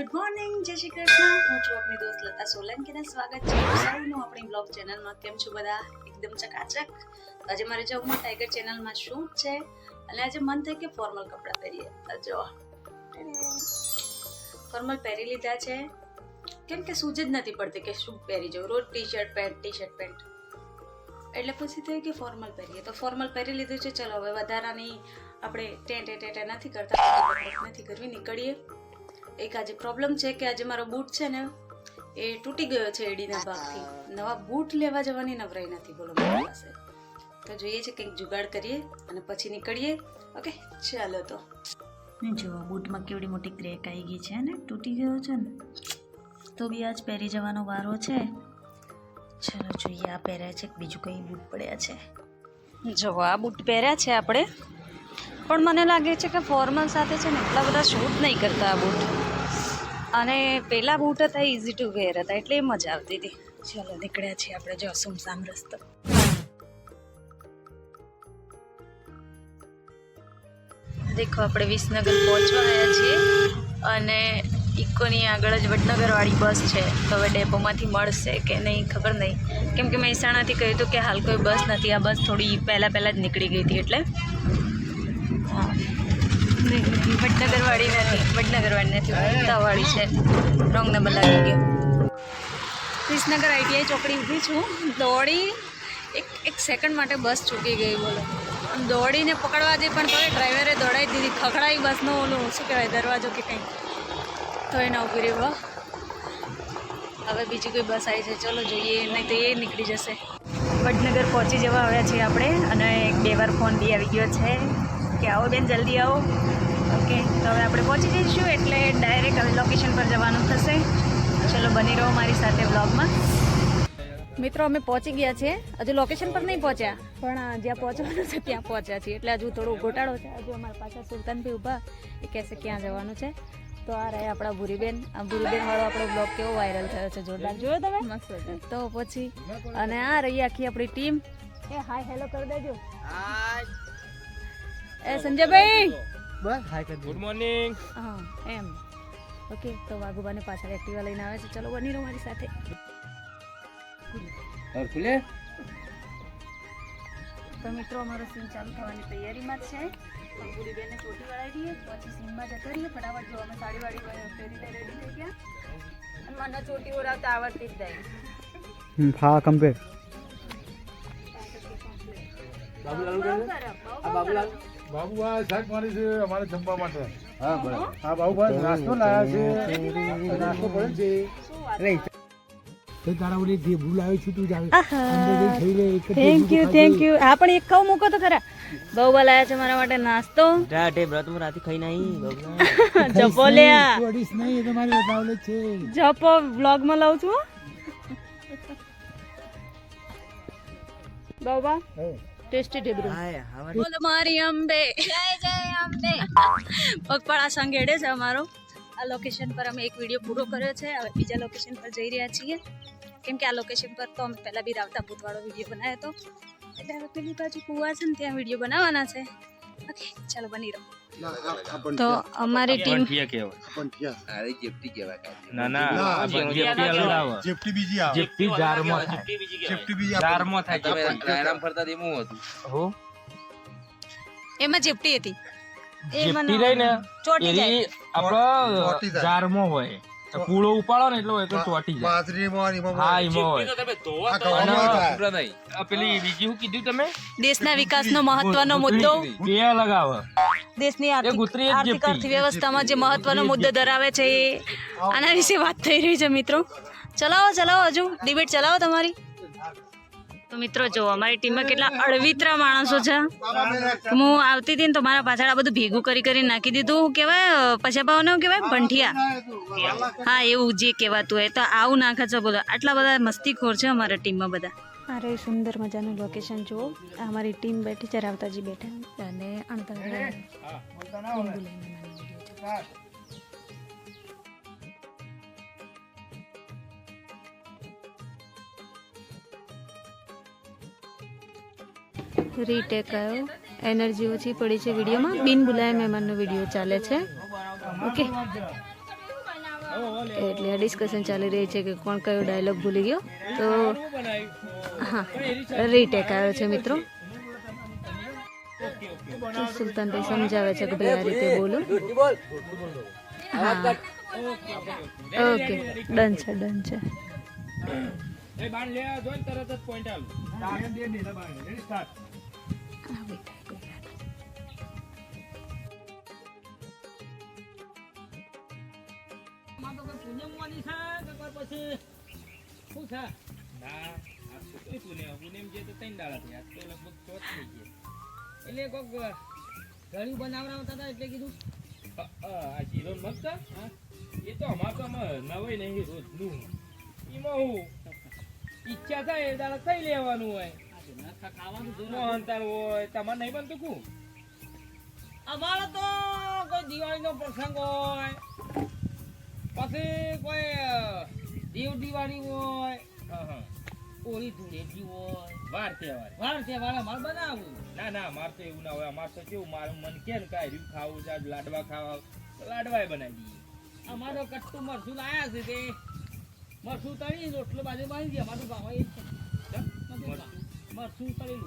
Good morning જય શ્રી કૃષ્ણ. હું છું આપણી દોસ્ત લતા સોલંકીને સ્વાગત છે સૌનું આપણી બ્લોગ ચેનલમાં કેમ છો બધા? એકદમ ચકાચક. આજે મારે જવું ટાઈગર ચેનલમાં શું છે. અને આજે મન થાય કે ફોર્મલ કપડાં પહેરીએ. તો જો. ફોર્મલ પહેરી લીધા છે. કેમ કે સૂજ જ નથી પડતી કે શું પહેરી જવું રોજ T shirt pant T shirt pant. એટલે પછી થયું કે ફોર્મલ પહેરીએ. તો ફોર્મલ પહેરી લીધું છે. ચલો, હવે વધારાની આપણે ટેન્ટ ટેટે નથી કરતા. નથી કરવી, નીકળીએ. એક આજે પ્રોબ્લેમ છે કે આજે મારો બૂટ છે ને એ તૂટી ગયો છે એડીના ભાગથી. નવા બૂટ લેવા જવાની નવરાઈ નથી બોલો મારી પાસે. તો જોઈએ છે કંઈક જુગાડ કરીએ અને પછી નીકળીએ. ઓકે ચાલો તો. જો બૂટમાં કેવડી મોટી ક્રેક આવી ગઈ છે ને તૂટી ગયો છે ને તો બી આજ પહેરી જવાનો વારો છે. ચાલો જોઈએ આ પહેર્યા છે બીજું કંઈ બૂટ પડ્યા છે. જો આ બૂટ પહેર્યા છે આપણે. પણ મને લાગે છે કે ફોર્મલ સાથે છે ને એટલા બધા શૂટ નહીં કરતા આ બૂટ અને પેલા બૂટ હતા ઇઝી ટુ વેર હતા, એટલે મજા આવતી હતી. ચાલો, નીકળ્યા છીએ આપણે જો સુમસામ રસ્તો. દેખો, આપણે વિસનગર પહોંચવા આવ્યા છીએ અને ઇકોની આગળ જ વડનગરવાળી બસ છે. તો હવે ડેપોમાંથી મળશે કે નહીં, ખબર નહીં. કેમ કે મહેસાણાથી કહ્યું હતું કે હાલ કોઈ બસ નથી. આ બસ થોડી પહેલાં પહેલાં જ નીકળી ગઈ હતી, એટલે. હા. વડનગરવાળી નથી. નથી વડતાવાળી છે. રોંગ નંબર લાગી ગયો. આઈટીઆઈ ચોકડી ઊભી છું. દોડી એક એક સેકન્ડ માટે બસ ચૂકી ગઈ, બોલો. દોડીને પકડવા જઈ પણ તોય ડ્રાઈવરે દોડાવી દીધી. ખખડાઈ બસનો ઓલું, શું કહેવાય, દરવાજો કે કંઈ. તો એને ઊભી રહ્યો હવે બીજી કોઈ બસ આવી છે. ચલો જોઈએ, નહીં તો એ નીકળી જશે. વડનગર પહોંચી જવા આવ્યા છીએ આપણે અને એક બે વાર ફોન બી આવી ગયો છે. કે આવો બેન જલ્દી આવો. ઓકે તો હવે આપણે પહોંચી જઈશું એટલે ડાયરેક્ટ હવે લોકેશન પર જવાનું થશે. ચલો બની રહો મારી સાથે બ્લોગમાં મિત્રો અમે પહોંચી ગયા છે હજુ લોકેશન પર નહીં પહોંચ્યા પણ જ્યાં પહોંચવાનું છે ત્યાં પહોંચ્યા છીએ. એટલે હજુ થોડું ઘોટાળો છે. હજુ અમારા પાછા સુલતાનભાઈ ઊભા એ કહેશે ક્યાં જવાનું છે. તો આ રહ્યા આપણા ભૂરીબેન. આ ભૂરીબેન વાળો આપણો બ્લોગ કેવો વાયરલ થયો છે જોરદાર. જોયો તમે. તો પછી અને આ રહી આખી આપણી ટીમ એ હાય હેલો કરી દેજો. એ સંજયભાઈ! ગુડ મોર્નિંગ હા એમ. ઓકે તો વાઘુબાને પાછળ એક્ટિવા લઈને આવે છે. ચલો બની રહો મારી સાથે. ખુલે? તો મિત્રો અમારો સીન ચાલુ થવાની તૈયારીમાં જ છે. બેને ચોટી વળાવી દઈએ પછી સીનમાં જતા રહીએ. ફટાફટ જો અમે સાડી વાડી પહેરીને રેડી થઈ ગયા. અને મને ચોટી ઓળાવતા આવડતી જ જાય. હા કમ્પ્લીટ બાબુભાઈ શાક મારી છે અમારે જમવા માટે. હા બરાબર. હા? બાબુભાઈ નાસ્તો લાવ્યા છે. નાસ્તો પડે છે. તે તારા ઓલી જે ભૂલ આવી છે તું જ આવી. અંદર જઈને ખાઈ લે એક જ થેન્ક યુ થેન્ક યુ હા પણ એક ખાવ મૂકો તો ખરા. બહુ લાયા છે મારા માટે નાસ્તો. રાતે ખાઈ નહીં જપો લ્યા અડીસ નહીં એ તો મારી બતાવેલ છે. જપો વ્લોગમાં લઉં છું બાબા ટેસ્ટી ઢેબરું. બોલો મારી અંબે. જય જય અંબે. પગપાળા સંઘેડે છે અમારો. આ લોકેશન પર અમે એક વીડિયો પૂરો કર્યો છે. હવે બીજા લોકેશન પર જઈ રહ્યા છીએ. કેમ કે આ લોકેશન પર તો અમે પહેલાં બી રાવતા ભૂતવાળો વીડિયો બનાવ્યો હતો. એટલે હવે પેલી બાજુ કુવા છે ને ત્યાં વીડિયો બનાવવાના છે. ચાલો બની રહો. તો અમારી ટીમ ના ના આ જેફટી અલગ આવે. જેફટી બીજી આવે. જેફટી જારમાં થાય. જેફટી બીજી જારમાં થાય. હો એમાં જેપટી હતી. એ જેફટી રહી ને ચોટી જાય. એની આપણો જારમો હોય. તો પૂળો ઉપાડો ને એટલે હોય ચોટી જાય. બાજરીમાં ને એમાં હા એમાં હોય. આ ગવામાં થાય. આ પેલી બીજી શું કીધું તમે? દેશના વિકાસનો મહત્વનો મુદ્દો. બે લગાવ દેશની આર્થિક. અર્થવ્યવસ્થામાં જે મહત્વનો મુદ્દો ધરાવે છે એ આના વિશે વાત થઈ રહી છે મિત્રો. ચલાવો ચલાવો હજુ. ડિબેટ ચલાવો તમારી. તો મિત્રો જો અમારી ટીમમાં કેટલા અળવિતરા માણસો છે. હું આવતી હતી ને તો મારા પાછળ આ બધું ભેગું કરી કરી નાખી દીધું. હું કહેવાય પછાપાઓને હું શું કહેવાય ભંઠિયા. હા એવું જે કહેવાતું હોય તો આવું નાખે છે બોલો. આટલા બધા મસ્તીખોર છે અમારા ટીમમાં બધા. અરે સુંદર મજાનું લોકેશન જુઓ. આ અમારી ટીમ બેઠી છે રાવતાજી બેઠા. અને અણતાર રીટેક આવ્યો એનર્જી ઓછી પડી છે વિડીયોમાં? બિન ભૂલાય મહેમાનનો વીડિયો ચાલે છે. ઓકે. એટલે આ ડિસ્કશન ચાલી રહી છે કે કોણ કયો ડાયલોગ ભૂલી ગયો. તો હા રીટેક આવ્યો છે મિત્રો? સુલતાનભાઈ સમજાવે છે કે ભાઈ આ રીતે બોલો. હા. ઓકે. ડન છે ડન છે. એ બાણ લે જો તરત જ પોઈન્ટ આલું. હા, ભાઈ, કોઈ વાત. ના આ તો કઈ પુણ્ય પુણ્યમ જે તો ત્રણ દાડા થયા. તો લગભગ ચોથ થઈ ગઈ એટલે કોક ઘડી બનાવડાવતા હતા એટલે કીધું? આ જીરો મગતા એ તો અમાર તો નવાઈ નહીં રોજનું. એમાં હું ઈચ્છા થાય એ દાડા થઈ લેવાનું હોય? મોહનતાળ હોય તમારે નહીં બનતું કું? અમારે તો કોઈ દિવાળીનો પ્રસંગ હોય પછી કોઈ દેવ દિવાળી હોય હોળી ધૂળેટી હોય. વાર તહેવાર. વાર તહેવાર અમારે બનાવવું. ના ના અમારે તો એવું ના હોય. અમારે તો કેવું મારું મન કે ને કાંઈ ખાવું છે લાડવા ખાવા લાડવા લાડવાય બનાવી દઈએ. અમારો કટ્ટુ મરસું લાયા છે તે. મરસું તળી રોટલો બાજુ બાંધી દે અમારું ભાવ એ મરસું મરચું.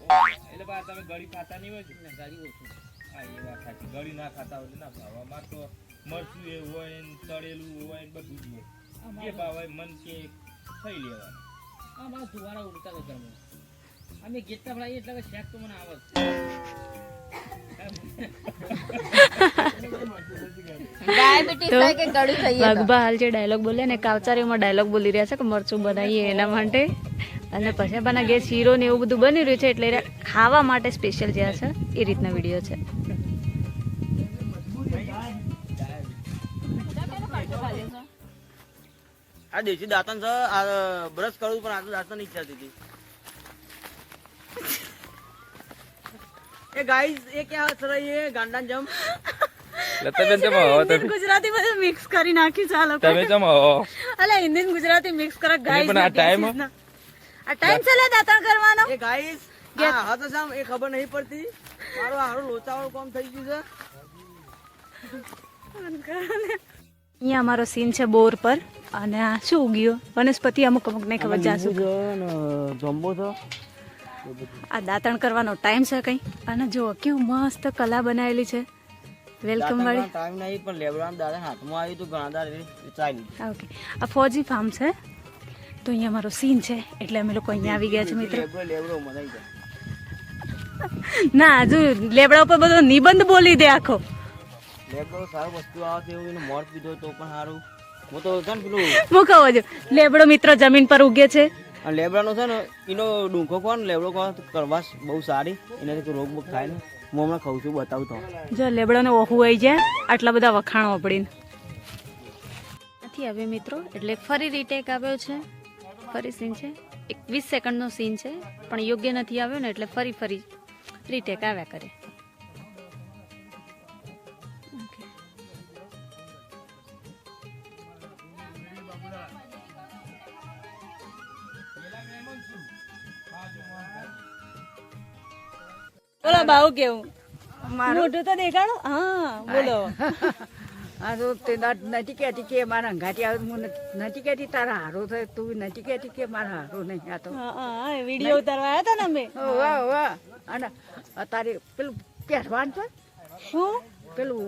મરસું એટલે બા તમે ગળી ખાતા નહીં હોય ને ગાડી ઓછું હા એ વાત સાચી. ગળી ના ખાતા હોય ના ભાવ અમારે તો મરચું એ હોય ને તળેલું હોય ને બધું જ હોય. જે ભાવ હોય મન કે ખાઈ લેવાનું. અમારા ધુવારા ઉડતા હતા ઘરમાં. અમે ગેટતા ભરાઈએ એટલે કે શેક તો મને આવે જ. તો? વાઘબા હાલ જે ડાયલોગ બોલે ને કાવચારીમાં ડાયલોગ બોલી રહ્યા છે કે મરચું બનાવીએ એના માટે. અને પછી ઘેર શીરો ને એવું બધું બની રહ્યું છે એટલે ખાવા માટે સ્પેશિયલ જે છે એ રીતનો વીડિયો છે. આ દેશી દાંતન છે આ બ્રશ કરું પણ આ તો દાંતન ઈચ્છા હતી. એ ગાઈઝ એ ક્યાં અસર એ ગાંડા જમ. લતાબેન તમે હો તમે ગુજરાતી બધું મિક્સ કરી નાખ્યું ચાલો તમે ચમ હો. અલા હિન્દી ગુજરાતી મિક્સ કરે ગાઈઝ પણ આ time? આ ટાઈમ છે લે દાંતણ કરવાનો. એ ગાઈસ આ હા તો સામ એ ખબર નહીં પડતી. મારો હારો લોચાવાળું કામ થઈ ગયું છે. અહીંયા અમારો સીન છે બોર પર અને આ શું ઉગ્યો? વનસ્પતિ અમુક અમુક નહીં ખબર જાશું જમ્બો તો આ દાંતણ કરવાનો ટાઈમ છે કઈ? અને જો કેવું મસ્ત કલા બનાવેલી છે. વેલકમ વાળી. ટાઈમ નહીં પણ લેબડાના દાદા હાથમાં આવ્યું તો ઘણા દાડા ઓકે આ ફોજી ફાર્મ છે. તો અહીંયા મારો સીન છે એટલે અમે લોકો અહીંયા આવી ગયા છે મિત્રો. ના હજુ લેબડા ઉપર બધો નિબંધ બોલી દે આખો. લેબડો સારું વસ્તુ આવે એવું એને મોર પીધો તો પણ સારું. હું તો છે ને પેલું મૂકાવો લેબડો મિત્રો જમીન પર ઉગે છે. અને લેબડાનો છે ને એનો ડુંખો કોણ લેબડો કોણ કરવાસ બહુ સારી એનાથી રોગ બોગ થાય ને. હું હમણાં ખાઉં છું બતાવું તો. જો લેબડાને ઓહું આવી જાય આટલા બધા વખાણો પડીને નથી આવ્યો મિત્રો એટલે ફરી રીટેક આવ્યો છે. ફરી સીન છે? એક વીસ સેકન્ડનો સીન છે પણ યોગ્ય નથી આવ્યો ને એટલે ફરી ફરી રીટેક આવ્યા કરે. બોલો બાઉ કેવું? મોઢું તો દેખાડો? હા બોલો. આ તો તે ન- નથી કહેતી કે મારા અંગાથી આવે મને નથી- નથી કહેતી તારા હારો થાય તું નથી કહેતી કે મારા હારો નહીં આ તો. હા હા વીડિયો ઉતારવા આવ્યા હતા ને અમે? વાહ વાહ. અને તારે પેલું પહેરવાન તો શું પેલું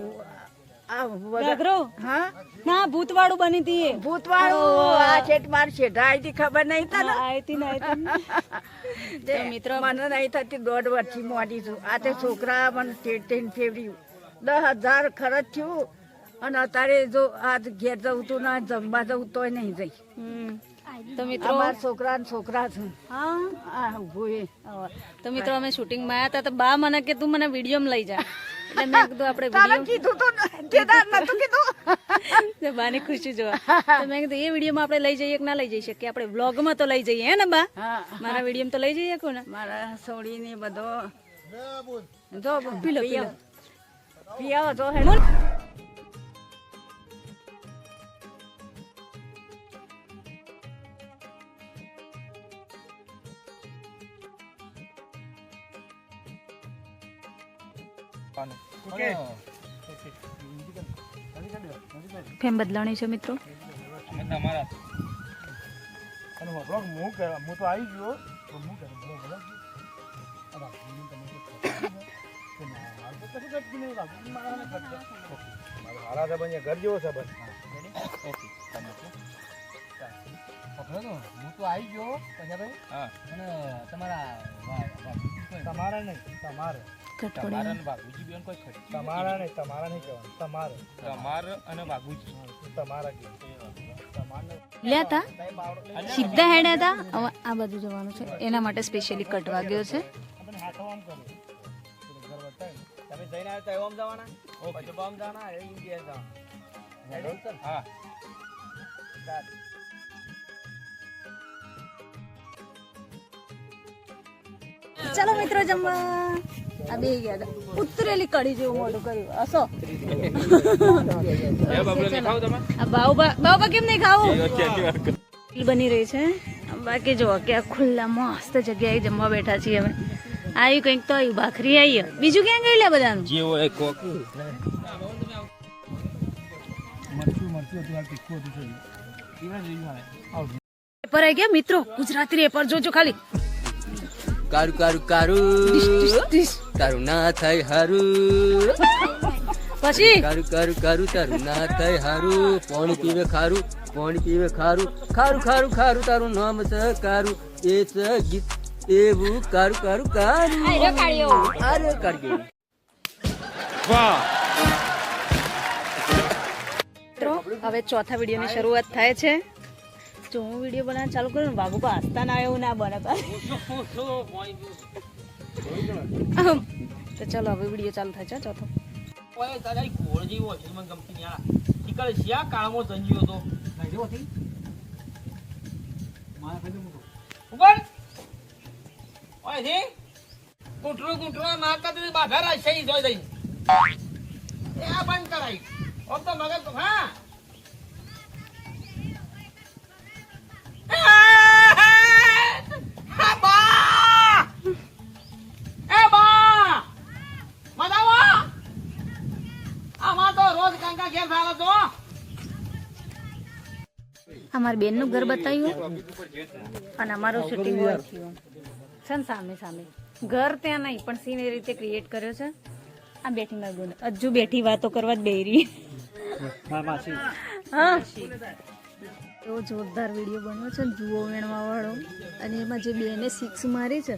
હા? ના ભૂતવાળું બની તી ભૂતવાળું ભૂત વાળું આ શેઠ માર શેઠા આવી ખબર નહીં તને? આયતી ને તે મિત્રો મને નહીં થતી દોઢ વર્ષથી મોડી છું. આ તે છોકરા મને દસ હજાર ખર્ચ થયું. અને અત્યારે જો આ ઘેર જવું તું ના જમવા જવું તોય નહીં જઈ. હમ. તો મિત્રો છોકરા છોકરા છે. હા? આ ઊભો એ. તો મિત્રો અમે શૂટિંગમાં આવ્યા હતા તો બા મને કે તું મને વિડીયોમાં લઈ જા. એટલે મેં કીધું આપણે વીડિયો કીધું તો કેદાર નતું કીધું. બાની ખુશી જોવા. તો મેં કીધું એ વિડીયોમાં આપણે લઈ જઈએ કે ના લઈ જઈ શકીએ? આપણે વ્લોગમાં તો લઈ જઈએ હે ને બા? મારા વિડીયોમાં તો લઈ જઈએ કોને? મારા સોડી ને બધો જો પીલો પીલો. પીવો જો હે ફેમ બદલાણી છે મિત્રો તમારા હું તો આવી ગયો મારે નહીં, સંબંધ ઘર જેવો સંબંધ. હું તો આવી ગયો હા તમારા બાપુજી કોઈ- તમારા નહીં તમારે તમારા અને બેન કોઈ ખરી. તમારા નહીં તમારા નહીં કહેવાનું. તમારે. તમાર અને બાબુજી તમારા કહેવાનું. તા. સીધા હેડ્યા હતા હવે આ બાજુ જવાનું છે. એના માટે સ્પેશિયલી કટ વાગ્યો છે. આપણે હાથો આમ કરો ઘર બતાવે ને. તમે જઈને આવ્યા તો એમ જવાના પછી બમ જવાના એ ઇન્ડિયા જવાના હા. ચાલો મિત્રો જમવા. આ બે ગયા હતા. ઉતરેલી કડી જેવું મોઢું કર્યું. હસો બાઉબા કેમ નહીં ખાવું? બની રહી છે. બાકી જો કે ખુલ્લા મસ્ત જગ્યાએ જમવા બેઠા છીએ અમે. આવી કંઈક તો આવી ભાખરી આવી બીજું ક્યાં ગયું લે બધાનું કોક. પેપર આવી ગયા મિત્રો? ગુજરાતી પેપર જોજો ખાલી. કારું કારું કારું. તારું ના થાય હારું. પછી? કારું કારું કારું તારું ના થાય હારું. પાણી પીવે ખારું પાણી પીવે ખારું. ખારું ખારું ખારું તારું નામ છે કારું. એ છે ગીત. એવું કારું કારું કારું. અરે કાઢ્યો વાહ. હવે ચોથા વિડીયોની શરૂઆત થાય છે. જો હું વીડિયો બનાવવાનું ચાલુ કરું ને બાબુ હસતા ના એવું ના બને તો. ચલો હવે વીડિયો ચાલુ થાય છે ચોથો. ઓય તારા એક ઘોડ જેવો છે મને ગમતી નહીં આ ઈકલ શિયા કાળમાં તો ના, જેવો મારા ખાલી મૂકો. ઉપર ઓયથી કુટરો કુટરો ના કરતી બાધા રાશે ઈ જોઈ દઈ એ આ બંધ કરાઈ ઓમ તો મગજ હા? રોજ કંકા ઘેર તો અમારી બેનનું ઘર બતાવ્યું અને અમારું શૂટિંગ થયું. છે ને સામે સામે. ઘર ત્યાં નહીં પણ સીન એ રીતે ક્રિએટ કર્યો છે. આ બેઠી મારી ગુણ હજુ બેઠી વાતો કરવા જ બેરી હા એવો જોરદાર વીડિયો બન્યો છે ને જુઓ વેણવા વાળો અને એમાં જે બેને સિક્સ મારી છે.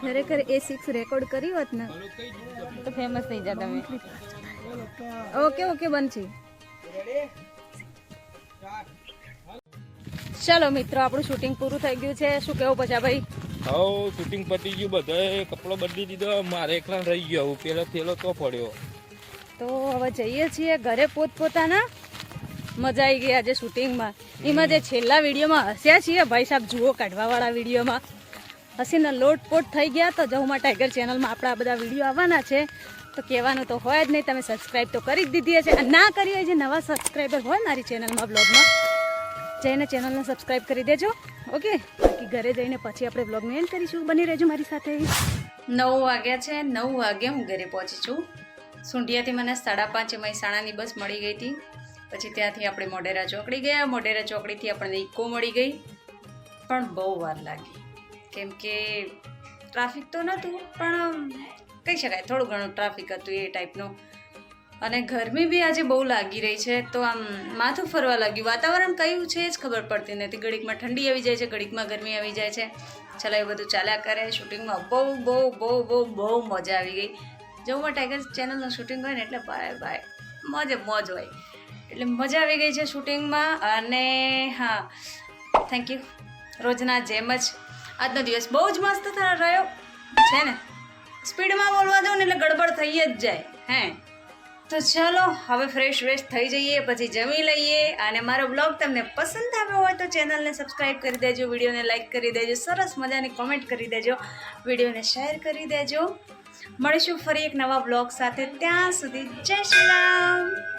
ખરેખર એ સિક્સ રેકોર્ડ કરી હોત ને તો ફેમસ થઈ જા તમે ઓકે ઓકે બનશી. ચાલો મિત્રો આપણું શૂટિંગ પૂરું થઈ ગયું છે. શું કેવું પછી ભાઈ? હવ શૂટિંગ પતી ગયું બધાએ કપડો બદલી દીધો. મારે એકલા રહી ગયો હું. પેલો થેલો તો પડ્યો. તો હવે જઈએ છીએ ઘરે પોતપોતાના. મજા આવી ગઈ આજે શૂટિંગમાં એમાં જે છેલ્લા વિડીયોમાં હસ્યા છીએ ભાઈ સાહેબ જુઓ કાઢવાવાળા વિડીયોમાં હસીને લોટપોટ થઈ ગયા તો જહુમાં ટાઈગર ચેનલમાં આપણા બધા વીડિયો આવવાના છે. તો કહેવાનું તો હોય જ નહીં, તમે સબસ્ક્રાઈબ તો કરી જ દીધી અને ના કરી હોય જે નવા સબસ્ક્રાઈબર હોય મારી ચેનલમાં બ્લોગમાં જઈને ચેનલને સબસ્ક્રાઈબ કરી દેજો. ઓકે? બાકી ઘરે જઈને પછી આપણે બ્લોગને એન્ડ કરીશું. બની રહેજો મારી સાથે. નવ વાગ્યા છે, નવ વાગે હું ઘરે પહોંચી છું. સુંઢિયાથી મને સાડા પાંચે મહેસાણાની બસ મળી ગઈ હતી. પછી ત્યાંથી આપણે મોઢેરા ચોકડી ગયા. મોઢેરા ચોકડીથી આપણને ઇકો મળી ગઈ. પણ બહુ વાર લાગી. કેમ કે ટ્રાફિક તો નહોતું પણ કહી શકાય, થોડું ઘણું ટ્રાફિક હતું એ ટાઈપનું. અને ગરમી બી આજે બહુ લાગી રહી છે, તો આમ માથું ફરવા લાગ્યું. વાતાવરણ કયું છે જ ખબર પડતી નથી. ઘડીકમાં ઠંડી આવી જાય છે, ઘડીકમાં ગરમી આવી જાય છે. ચાલો, એ બધું ચાલ્યા કરે. શૂટિંગમાં બહુ બહુ બહુ બહુ બહુ મજા આવી ગઈ. જવું ટાઈગર ચેનલનું શૂટિંગ હોય ને, એટલે ભાઈ ભાઈ, મોજે મોજ હોય. એટલે મજા આવી ગઈ છે શૂટિંગમાં. અને હા, થેન્ક યુ. રોજના જેમ જ આજનો દિવસ બહુ જ મસ્ત રહ્યો. છે ને? સ્પીડમાં બોલવા દઉં ને એટલે ગડબડ થઈ જ જાય, હે? તો ચાલો, હવે ફ્રેશ વેશ થઈ જઈએ, પછી જમી લઈએ. અને મારો બ્લોગ તમને પસંદ આવ્યો હોય તો ચેનલને સબસ્ક્રાઈબ કરી દેજો વિડીયોને લાઈક કરી દેજો, સરસ મજાની કોમેન્ટ કરી દેજો વિડીયોને શેર કરી દેજો. મળીશું ફરી એક નવા બ્લોગ સાથે. ત્યાં સુધી જય શ્રી રામ!